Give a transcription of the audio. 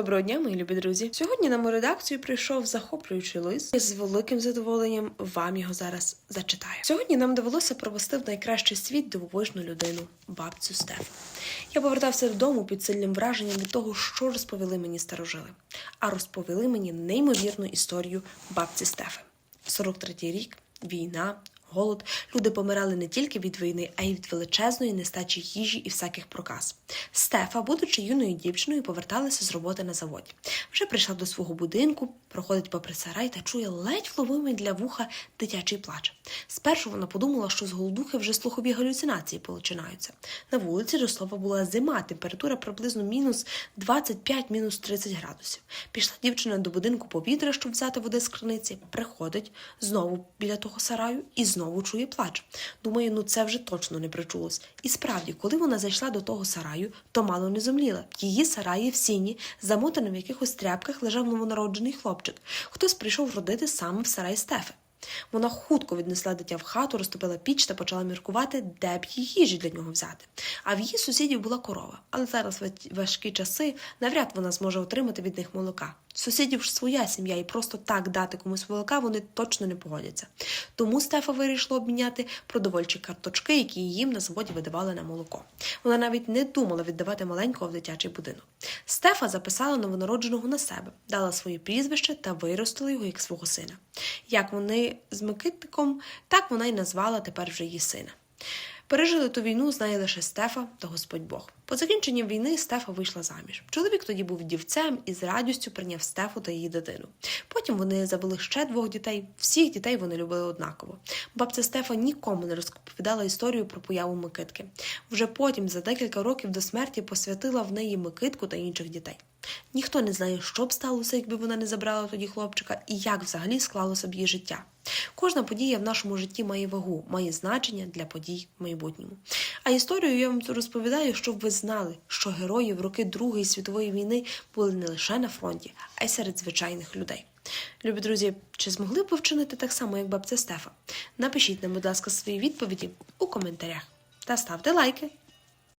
Доброго дня, мої любі друзі. Сьогодні на мою редакцію прийшов захоплюючий лист. І з великим задоволенням вам його зараз зачитаю. Сьогодні нам довелося провести в найкращий світ дивовижну людину бабцю Стеф. Я повертався додому під сильним враженням від того, що розповіли мені старожили. А розповіли мені неймовірну історію бабці Стефи. 43-й рік, війна, голод. Люди помирали не тільки від війни, а й від величезної нестачі їжі і всяких проказ. Стефа, будучи юною дівчиною, поверталася з роботи на заводі. Вже прийшла до свого будинку, проходить попри сарай та чує ледь вловимий для вуха дитячий плач. Спершу вона подумала, що з голодухи вже слухові галюцинації починаються. На вулиці до слова була зима, температура приблизно мінус 25 мінус 30 градусів. Пішла дівчина до будинку повітря, щоб взяти води з криниці. Приходить знову біля того сараю і знову чує плач. Думає, ну це вже точно не причулось. І справді, коли вона зайшла до того сараю, то мало не зумліла. Її сараї в сіні, замотаний в якихось тряпках, лежав новонароджений хлопчик. Хтось прийшов родити саме в сарай Стефи. Вона хутко віднесла дитя в хату, розтопила піч та почала міркувати, де б їй їжі для нього взяти. А в її сусідів була корова, але зараз важкі часи навряд вона зможе отримати від них молока. Сусідів ж своя сім'я, і просто так дати комусь молока вони точно не погодяться. Тому Стефа вирішила обміняти продовольчі карточки, які їм на заводі видавали на молоко. Вона навіть не думала віддавати маленького в дитячий будинок. Стефа записала новонародженого на себе, дала своє прізвище та виростила його як свого сина. Як вони з Микитиком, так вона й назвала тепер вже її сина. Пережили ту війну знає лише Стефа та Господь Бог. По закінченням війни Стефа вийшла заміж. Чоловік тоді був дівцем і з радістю прийняв Стефу та її дитину. Потім вони завели ще двох дітей. Всіх дітей вони любили однаково. Бабця Стефа нікому не розповідала історію про появу Микитки. Вже потім, за декілька років до смерті, посвятила в неї Микитку та інших дітей. Ніхто не знає, що б сталося, якби вона не забрала тоді хлопчика, і як взагалі склалося б її життя. Кожна подія в нашому житті має вагу, має значення для подій в майбутньому. А історію я вам розповідаю, щоб ви знали, що герої в роки Другої світової війни були не лише на фронті, а й серед звичайних людей. Любі друзі, чи змогли б ви вчинити так само, як бабця Стефа? Напишіть нам, будь ласка, свої відповіді у коментарях та ставте лайки.